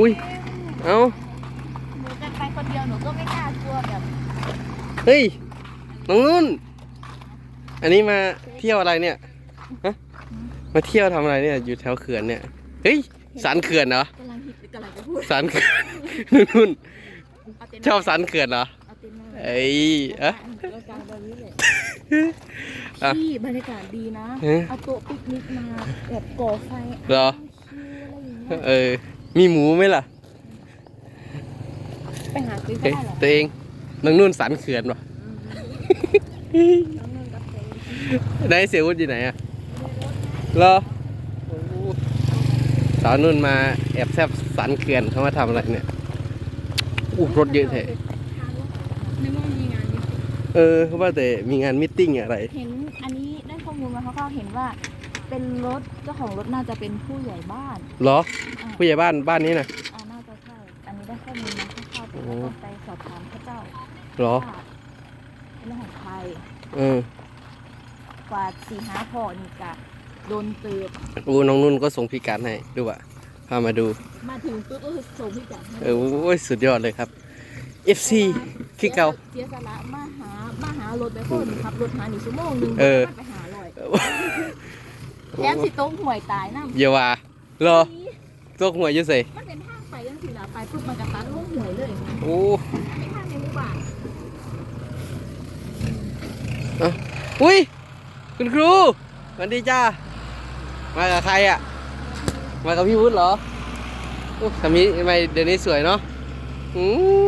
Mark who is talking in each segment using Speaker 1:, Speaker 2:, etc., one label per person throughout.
Speaker 1: อุ้ย เอ้า
Speaker 2: หนูจะไปคนเดียวหนูก็ไม่กล้ากลัวแบบ
Speaker 1: เฮ้ย น้องนุ่น อันนี้มาเที่ยวอะไรเนี่ย ฮะ มาเที่ยวทำอะไรเนี่ย อยู่แถวเขื่อนเนี่ย เฮ้ยสันเขื่อนเหรอ
Speaker 2: กำลังฮิตกำลังจะพูด
Speaker 1: สันเขื่อนนุ่น
Speaker 2: เอาเต็นท์
Speaker 1: ชอบสันเขื่อนเหรอ
Speaker 2: เอาเต็นท์มา
Speaker 1: เอ้ยเอะ
Speaker 2: เรากลางแบบนี้เลย
Speaker 1: อะ
Speaker 2: ที่บรรยากาศดีนะ
Speaker 1: เอ๊ะ
Speaker 2: เอาโต๊ะปิกนิกมาแบบก่อไฟ
Speaker 1: เหรอ
Speaker 2: ชิวอะไรอย่างเงี้ย
Speaker 1: เออ มีหมูไหมล่ะ
Speaker 2: ไปหาซื้อ
Speaker 1: เฮ้ย
Speaker 2: ได้เหรอ
Speaker 1: ตัวเองน้องนุ่นสันเขื่อนวะ
Speaker 2: น้องนุ่นกับเต้
Speaker 1: ได้เสียวุฒิอยู่ไหนอะเหรอโอ้สาวนุ่นมาแอบแซบสันเขื่อนเขามาทำอะไรเนี่ยอู้รถเยอะแท้
Speaker 2: นึกว่ามีงานนี้
Speaker 1: เออเขาว่าแต่มีงานมิทติ้งอะไร
Speaker 2: เห็นอันนี้ได้ข้อมูลมาเขาก็เห็นว่า เป็นรถเจ้าของรถน่าจะเป็นผู้ใหญ่บ้าน
Speaker 1: เหรอผู้ใหญ่บ้านบ้านนี้นะ
Speaker 2: อ่าน่าจะใช่ อันนี้ได้ข้อมูลมาคร่าวๆแต่
Speaker 1: โอ้
Speaker 2: ก็ต้องไปสอบถามพระเจ้า
Speaker 1: เหรอ
Speaker 2: ว่าเป็นเรื่องของใคร
Speaker 1: เออก
Speaker 2: ว่าสี่ห้าพอนี่กะโดนเติบ
Speaker 1: อู้น้องนุ่นก็ส่งพิการให้ดูอะพามาดู
Speaker 2: มาถึงปุ๊บก็คือส่งพี่จัดให้
Speaker 1: เออโอ้ยสุดยอดเลยครับ FC คือเก่า
Speaker 2: เสียสละมาหามาหารถไปคนขับรถหาหนึ่งชั่วโมงหนึ่ง
Speaker 1: เออ
Speaker 2: ไปหาลอย แถมสิโต๊ะห่วยตายน้ำ
Speaker 1: เยาว่าเหรอตัวหัวอยุ่ใส่
Speaker 2: มันเป็นทางไปยังสิละไปปุ๊บมันกระตันลงห่วยเลย
Speaker 1: โอ้
Speaker 2: ไม่ทางในหมู่บ้าน
Speaker 1: อุ้ยคุณครูสวัสดีจ้ามากับใครอะ มากับพี่วุฒิเหรอโอ้สามีทำไมเดี๋ยวนี้สวยเนาะอื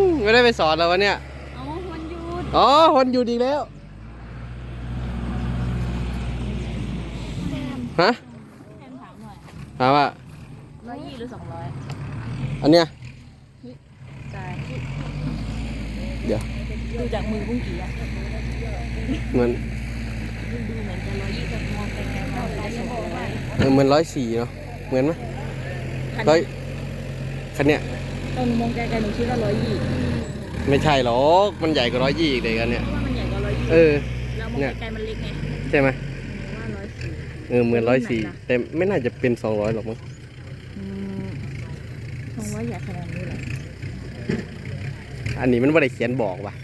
Speaker 1: มไม่ได้ไปสอนแล้ววันเนี้ย
Speaker 2: เอาวันหยุด
Speaker 1: อ๋อวันหยุดอีกแล้ว
Speaker 2: แทน
Speaker 1: ฮะ
Speaker 2: แทนถามหน่อย
Speaker 1: ถามว่า
Speaker 2: ร้อยยี่หรือสองร้อย
Speaker 1: อันเนี้ย
Speaker 2: จ่าย
Speaker 1: เดี๋ยว
Speaker 2: ดูจากมือบุ้งกี่อะ
Speaker 1: เหมือน
Speaker 2: ดูเหมือนจะร้อยยี่แต่มองไปไงมองไปสองร้อย
Speaker 1: เออเหมือนร้อยสี่เนาะเหมือนไหมร้อยคันเนี้ย
Speaker 2: ตอนมองไกลๆหนูคิดว่าร้อยยี่
Speaker 1: ไม่ใช่หรอกมันใหญ่กว่าร้อยยี่อีกเลยกันเนี่ย
Speaker 2: เพราะว่ามันใหญ่กว่าร้อยยี่
Speaker 1: เออ
Speaker 2: แล้วมองไกลๆมันเล็กไง
Speaker 1: ใช่ไหม
Speaker 2: หนูว่าร้อยสี่
Speaker 1: เออเหมือนร้อยสี่แต่ไม่น่าจะเป็นสองร้อยหรอกมั้ง
Speaker 2: อืมมองว่าใหญ่ขนาดนี้เหรอ
Speaker 1: อันนี้มันไม่ได้เขียนบอกว่ะ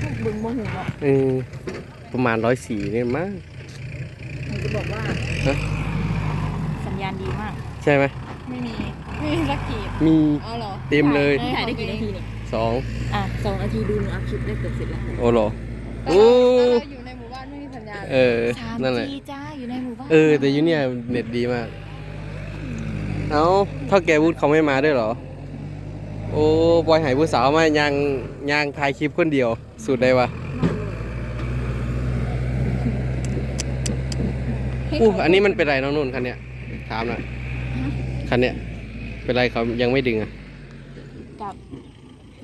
Speaker 2: พวกบึงโมโหเนาะ
Speaker 1: เออประมาณร้อยสี่เนี่ยมั้ง
Speaker 2: หนูจะบอกว่า
Speaker 1: ฮะ
Speaker 2: สัญญาณดีมาก
Speaker 1: ใช่ไหม
Speaker 2: ไม่มีไม่มีสักกีบ
Speaker 1: มี
Speaker 2: อ๋อเหรอ
Speaker 1: เต็มเลย
Speaker 2: ถ่ายได้กี่นาทีเนี่ย
Speaker 1: สอง
Speaker 2: อะสองนาทีดูหนูอัพคลิปได้เกือบเสร็จแล้ว
Speaker 1: โอ้โห
Speaker 3: ตอน
Speaker 1: โอ้
Speaker 3: เราอยู่ในหมู่บ้านไม่มีสัญญาณ
Speaker 1: เออ
Speaker 2: สาม
Speaker 1: นั่นแหละ
Speaker 2: ทีจ้าอยู่ในหมู่บ้าน
Speaker 1: เออ แต่อยูเนี่ยเน็ตดีมาก เอ้าเท่าแกวุฒิเขาไม่มาด้วยเหรอ โอ้บอยหายผู้สาวมายังยังถ่ายคลิปคนเดียว สุดเลยวะอู้อันนี้มันเป็นไรน้องนุ่นคันเนี้ยถามหน่อยคันเนี้ยเป็นไรเขายังไม่ดึงอะ
Speaker 2: กับ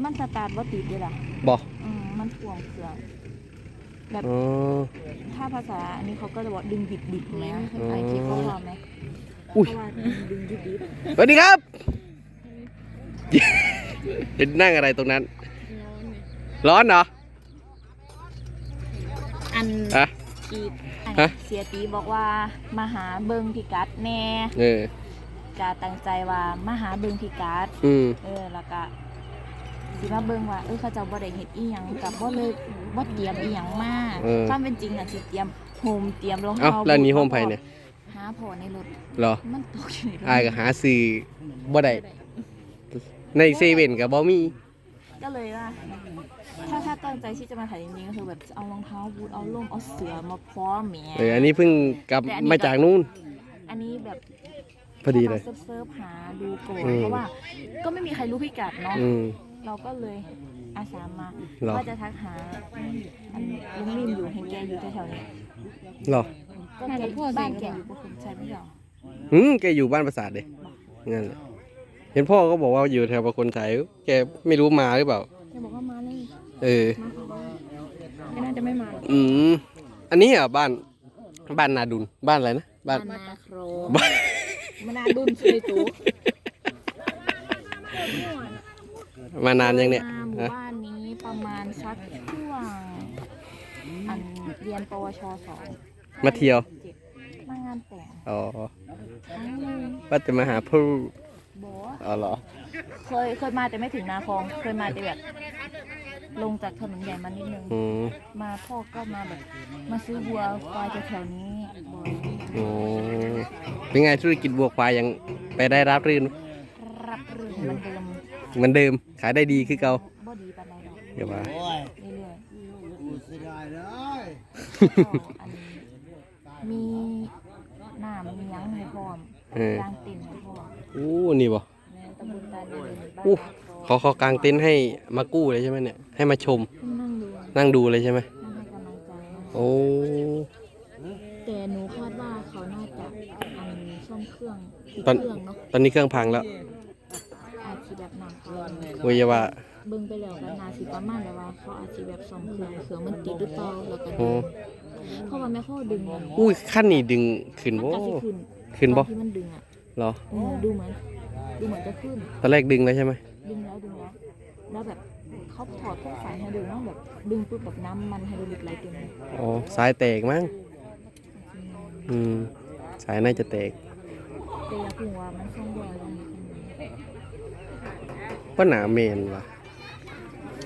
Speaker 2: มันสตาร์ทว่าติดเลยล่ะ
Speaker 1: บอก
Speaker 2: อืมมันถ่วงเครื่อง แบบ
Speaker 1: อ๋อ
Speaker 2: ถ้าภาษาอันนี้เขาก็จะบอกดึงดิบดิบๆนะ
Speaker 1: อ๋อ
Speaker 2: ไอคลิปก็พอไหม
Speaker 1: อุ้ย
Speaker 2: เพราะว่าดึงดิบดิบ
Speaker 1: สวัสดีครับ เป็นนั่งอะไรตรงนั้น ร้อนเหรอ
Speaker 2: อัน
Speaker 1: อะ
Speaker 2: อีกอัน
Speaker 1: ฮะ
Speaker 2: เสียตีบอกว่ามาหาเบิงพิกัดแน่
Speaker 1: เออ
Speaker 2: กาตั้งใจว่ามาหาเบิงพิกัด
Speaker 1: อืม
Speaker 2: เออแล้วก็ สิมาเบิ่งว่าเออเขาเจะบ่ได้เฮ็ดอีหยังกับบ่เลยบ่เตรียมอีหยังมา
Speaker 1: เออ
Speaker 2: ความเป็นจริงน่ะสิเตรียมโฮมเตรียมรอง
Speaker 1: เอ้า
Speaker 2: เท้า
Speaker 1: แล้วอันนี้โฮมไผ่เนี่ย
Speaker 2: หาพอในรถ
Speaker 1: เหรอ
Speaker 2: มันตกอยู่ในรถ
Speaker 1: อายก็หาซื้อบ่ได้ในเซเว่นกับบ่มี
Speaker 2: ก็เลยว่า ถ้าถ้าตั้งใจที่จะมาถ่ายจริงๆก็คือแบบเอารองเท้าบูทเอาร่มเอาเสือมาพร้อมแหม
Speaker 1: เอออันนี้เพิ่งกลับมาจากนู่น
Speaker 2: อันนี้แบบ
Speaker 1: พอดีเลย
Speaker 2: เซิร์ฟเซิร์ฟหาดูก่อน
Speaker 1: อืม
Speaker 2: เพราะว่า ก็ไม่มีใครรู้พิกัดเนาะ
Speaker 1: อืม
Speaker 2: เราก็เลยอาสามา
Speaker 1: เหรอ
Speaker 2: ว่าจะทักหาอันลุงนิ่มอยู่เห็นแกอยู่แถวๆนี้
Speaker 1: เหรอ
Speaker 2: ก็แกบ้านแกอยู่ปทุมใช่ไหมเหรอ
Speaker 1: หืมแกอยู่บ้านประสาทเลยงั้นแหละเห็นพ่อก็บอกว่าอยู่แถวประคนชัยแกไม่รู้มาหรือเปล่า
Speaker 2: แกบอกว่ามาเลย
Speaker 1: เออ
Speaker 2: มาค่ะไม่น่าจะไม่มาหรอก
Speaker 1: อืม อันนี้อะบ้าน บ้านนาดุลบ้านอะไรนะ บ้าน
Speaker 2: นาโคร
Speaker 1: บ้าน
Speaker 2: มานาดุนเคยตู
Speaker 1: มานานยังเนี่ย
Speaker 2: มาหมู่
Speaker 1: ฮะ
Speaker 2: บ้านนี้ประมาณสักช่วงอันเรียนปวชสอง
Speaker 1: มาเที่ยว
Speaker 2: มางานแต่ง
Speaker 1: อ๋อ
Speaker 2: ครั้งหนึง
Speaker 1: ว่าจะมาหาผู้
Speaker 2: โบ
Speaker 1: อ๋อเหรอ
Speaker 2: เคยเคยมาแต่ไม่ถึงนาคลอง เคยมาแต่แบบลงจากถนนใหญ่มานิดนึง
Speaker 1: อืม
Speaker 2: มาพ่อก็มาแบบมาซื้อวัวควายแถวๆนี้บ่อย
Speaker 1: โอ้เป็นไงธุรกิจบัวควายยังไปได้รับรื่น
Speaker 2: รับรื่นเหมันเดิม
Speaker 1: เหมือนเดิมขายได้ดีคือเก่า
Speaker 2: บ่ดีปานใดหรอก
Speaker 1: เดี๋ยวว่า
Speaker 2: เรื่อย
Speaker 4: กูเสียดายเลย
Speaker 2: ๆก็อันนี้มีน้ำมีหยังให้พร้อม
Speaker 1: เออยา
Speaker 2: งเต็นให้พร้อม
Speaker 1: อู้นี่บ่
Speaker 2: แม่ตำบลตาดีบ้าน
Speaker 1: อู้
Speaker 2: นาคลอง
Speaker 1: เขาเขากางเต็นท์ให้มากู้เลยใช่ไหมเนี่ยให้มาชม
Speaker 2: นั่งดู
Speaker 1: นั่งดูเลยใช่ไหม
Speaker 2: นั่งให้กำลังใจนะ
Speaker 1: โอ้
Speaker 2: แต่หนูคาดว่าเขาน่าจะอันซ่อมเครื่องติด
Speaker 1: ตอน
Speaker 2: เครื่องเนาะ
Speaker 1: ตอนนี้เครื่องพังแล้ว
Speaker 2: อาจจะ แบบหนักเขา
Speaker 1: โอ้ยอย่าว่า
Speaker 2: เบิ่งไปแล้วก็นาสิประมาณแบบว่าเขาอาจจะแบบซ่อมเครื่องเครื่องมันติดหรือเปล่าแล้วก็
Speaker 1: โอ้
Speaker 2: ดึงเพราะว่าแม่เขาดึงอะ
Speaker 1: อุ้ยขั้นนี้ดึงขึ้น
Speaker 2: มัน
Speaker 1: โอ้
Speaker 2: ก็สิขึ้น
Speaker 1: ขึ้นบ่
Speaker 2: ตอที่มันดึงอะ
Speaker 1: เหรอ
Speaker 2: เออดูเหมือนดูเหมือนจะขึ้น
Speaker 1: ตอนแรกดึงเลยใช่ไหม
Speaker 2: ดึงแล้วดึงแล้วแล้วแบบเขาถอดพวกสายไฮโดรลิกเนาะแบบดึงปุ๊บแบบน้ำมันไฮโดรลิกไหลเต็มเลย
Speaker 1: อ๋อสายแตกมั้งอืมสายน่าจะแตก
Speaker 2: แต่อยากรู้ว่ามันซ่อมบ่อยแล้วนี่
Speaker 1: เพื่อหนาเมนวะ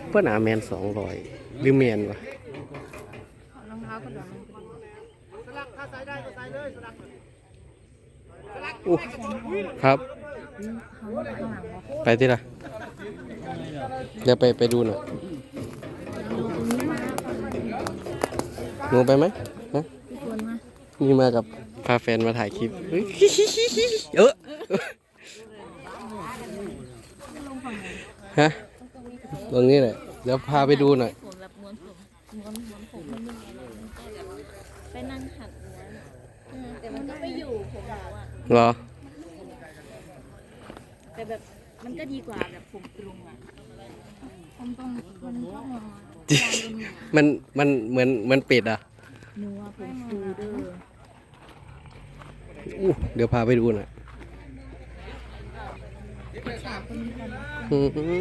Speaker 1: เพื่อหนาเมนสองร้อยหรือเมนวะ
Speaker 3: รองเท้าก็โดน
Speaker 1: อู้ครับ
Speaker 2: ข้างหลังข้างหลังว่า
Speaker 1: ไปที่ละเดี๋ยวไปไปดูหน่อยหนูไปไหมฮะ
Speaker 2: มี
Speaker 1: มากับพาแฟนมาถ่ายคลิป เออ ฮะตรงนี้แหละเดี๋ยวพาไปดูหน่อย
Speaker 2: ผมแบบม้วนผมม้วนม้วนผมมันไม่มีอะไรมันก็แบบไปนั่งหัดม้วนเออแต่มันก็ไม่อยู่ผมเราอะ
Speaker 1: เหรอ
Speaker 2: แต่แบบมันก็ดีกว่าแบบผมตรงอะผมตรงมันก็มา
Speaker 1: มันมันเหมือนเหมือนเป็ดอะ
Speaker 2: นัวผมฟูเด้อ
Speaker 1: อู้เดี๋ยวพาไปดูหน่อย อือหือ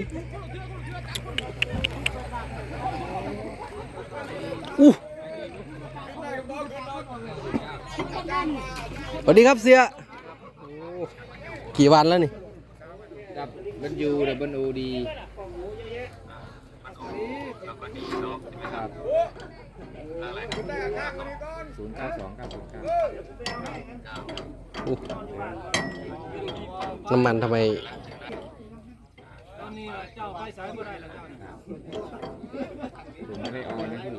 Speaker 1: อู้สวัสดีครับเสียโอ้กี่วันแล้วนี่
Speaker 5: ดับเบิลยูดับเบิลโอดีครับศูนย์เก้าสองเก้าศูนย์เก้า
Speaker 1: อู้น้ำมันทำไม
Speaker 5: ผมไม่ได้ออนนะพี่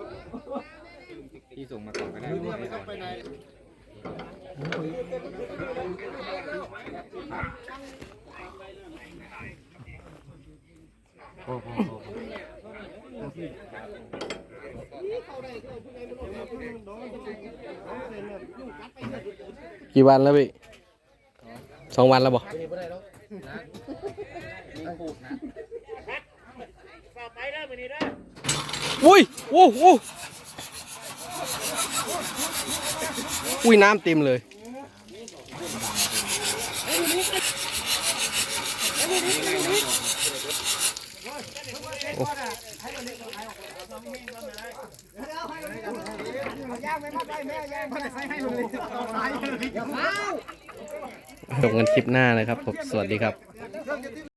Speaker 5: พี่ส่งมาก่อนก็ได้ไม่ได้ออน
Speaker 1: กี่วันแล้วพี่สองวันแล้วบอก อุ้ยโอ้โหอุ้ยน้ำเต็มเลยจบกันคลิปหน้าเลยครับผมสวัสดีครับ